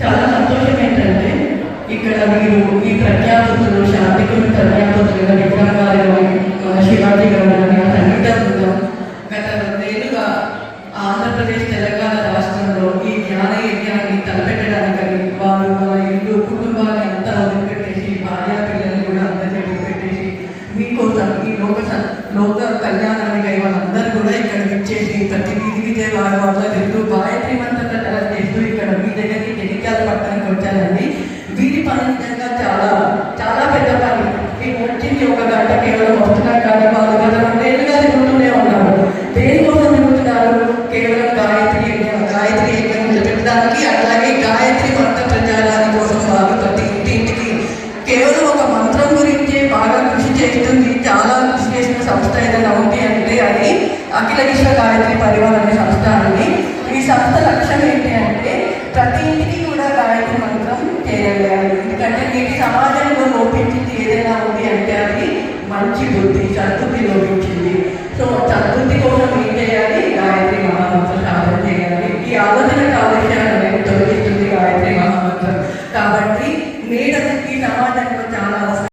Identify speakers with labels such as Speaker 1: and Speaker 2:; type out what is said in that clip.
Speaker 1: చాలా సంతోషం ఏంటంటే ఇక్కడ మీరు ఈ ప్రజ్ఞాపతులు శాంతికులు ప్రజ్ఞాపతులుగా విక్రమ్ గారు శివాజీ గారు కానీ ఆ గత రెండేళ్ళుగా ఆంధ్రప్రదేశ్ తెలంగాణ రాష్ట్రంలో ఈ జ్ఞాన యజ్ఞాన్ని తలపెట్టడానికని వారు మన ఇల్లు కుటుంబాన్ని అంతా వదిలిపెట్టేసి భార్య పిల్లల్ని కూడా అందరినీ వదిలిపెట్టేసి మీకోసం ఈ లోక లోక కళ్యాణానికి వాళ్ళందరూ కూడా ఇక్కడ విచ్చేసి ప్రతి వీధి విజయ వారి వల్ల మీకు ఒక గంట కేవలం వస్తున్నారు కానీ వాళ్ళు గత రెండేళ్ళుగా తిరుగుతూనే ఉన్నారు? దేనికోసం తిరుగుతున్నారు? కేవలం గాయత్రి యజ్ఞం, గాయత్రి యజ్ఞం నిలబెట్టడానికి అట్లాగే గాయత్రి మంత్ర ప్రచారాన్ని కోసం వాళ్ళు ప్రతి ఇంటి ఇంటికి కేవలం ఒక మంత్రం గురించి బాగా కృషి చేస్తుంది. చాలా కృషి చేసిన సంస్థ ఏదైనా ఉంది అంటే అది అఖిల విశ్వ గాయత్రి పరివార్ అనే సంస్థ అండి. ఈ సంస్థ లక్ష్యం ఏంటి అంటే ప్రతి ఇంటికి కూడా గాయత్రి మంత్రం చేయాలి. ఎందుకంటే యావతల కాలుష్యాన్ని తొలగిస్తుంది గాయత్రి మహామంత్రం. కాబట్టి మేడకి టమాటాకు చాలా